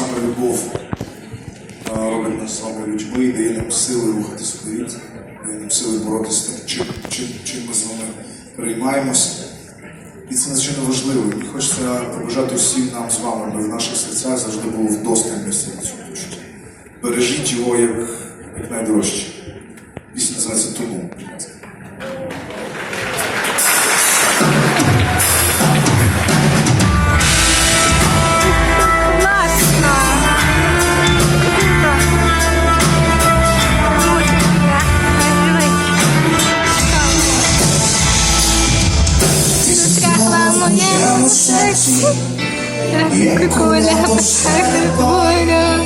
саме любов робить нас з вами людьми і дає нам сили рухатись вперед, дає нам сили боротися чим, чим, чим ми з вами переймаємося. І це надзвичайно важливо. Мені хочеться побажати всім нам з вами, аби в наших серцях завжди було вдосталь місця на цьому почутті. Бережіть його як, як найдорожче. Пісня називається Тому. Моєму серці, як куля посеред болю.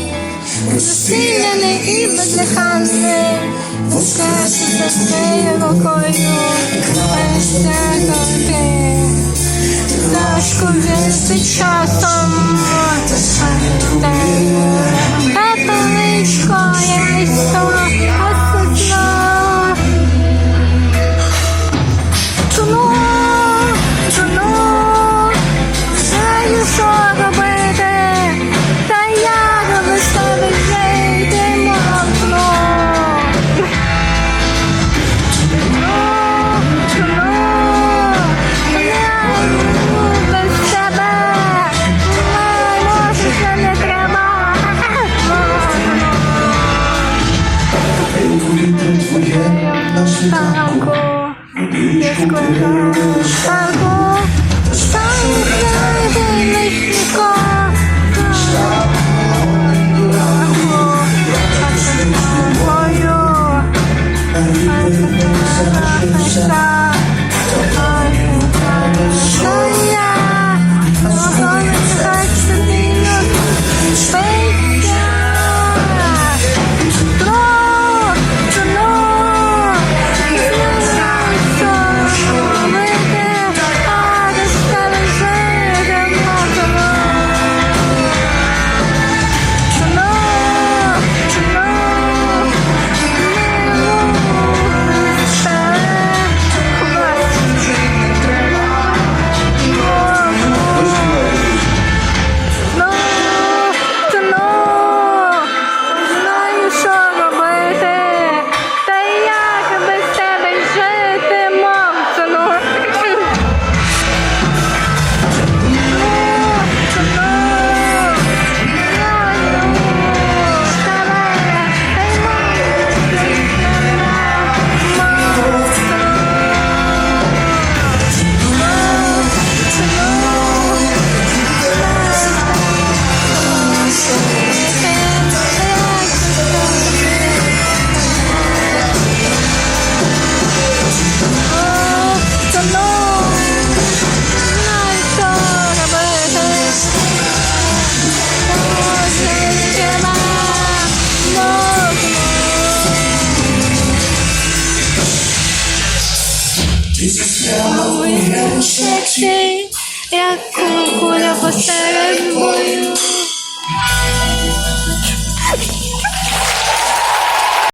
Розсіяний і бездиханний, воскресу за своєю рукою, Хреста ти. Тяжко вести часом Não se trancou, Як куля посеред бою.